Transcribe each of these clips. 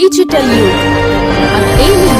Digital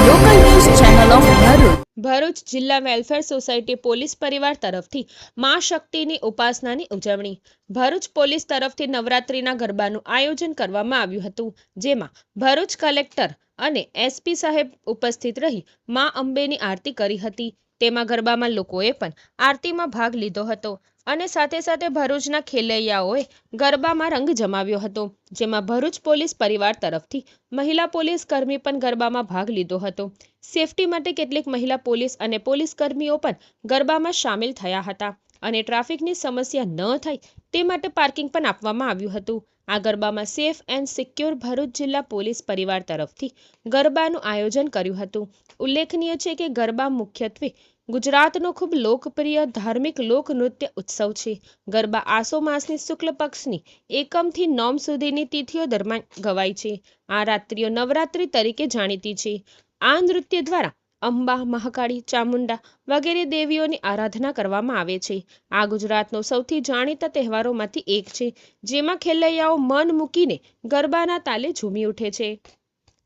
યુગ news channel of Bharuch. Bharuch જિલ્લા welfare society police પરિવાર તરફથી મા શક્તિની ઉપાસનાની ઉજવણી ભરૂચ પોલીસ તરફથી નવરાત્રીના ગરબાનું આયોજન કરવામાં આવ્યું હતું, જેમાં ભરૂચ કલેક્ટર અને એસપી સાહેબ ઉપસ્થિત રહી મા અંબેની આરતી કરી હતી તેમાં ગરબામાં લોકોએ પણ આરતીમાં ભાગ લીધો હતો અને સાથે સાથે ભરૂચના ખેલૈયાઓએ ગરબામાં રંગ જમાવ્યો હતો, જેમાં ભરૂચ પોલીસ પરિવાર તરફથી મહિલા પોલીસ કર્મી પણ ગરબામાં ભાગ લીધો હતો. સેફટી માટે કેટલીક મહિલા પોલીસ અને પોલીસ કર્મીઓ પણ ગરબામાં સામેલ થયા હતા અને ટ્રાફિકની સમસ્યા ન થાય તે માટે પાર્કિંગ પણ આપવામાં આવ્યું હતું. આ ગરબામાં સેફ એન્ડ સિક્યોર ભરૂચ જિલ્લા પોલીસ પરિવાર તરફથી ગરબાનું આયોજન કર્યું હતું. ઉલ્લેખનીય છે કે ગરબા મુખ્યત્વે ગુજરાતનો ખૂબ લોકપ્રિય ધાર્મિક લોકનૃત્ય ઉત્સવ છે. ગરબા આસો માસની શુક્લ પક્ષની એકમથી નોમ સુધીની તિથિઓ દરમિયાન ગવાય છે. આ રાત્રિઓ નવરાત્રિ તરીકે જાણીતી છે. આ નૃત્ય દ્વારા અંબા, મહાકાળી, ચામુંડા વગેરે દેવીઓની આરાધના કરવામાં આવે છે. આ ગુજરાતનો સૌથી જાણીતા તહેવારોમાંથી એક છે, જેમાં ખેલૈયાઓ મન મૂકીને ગરબાના તાલે ઝૂમી ઉઠે છે.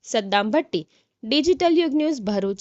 સદ્દામ ભટ્ટી, ડિજિટલ યુગ ન્યૂઝ ભરૂચ.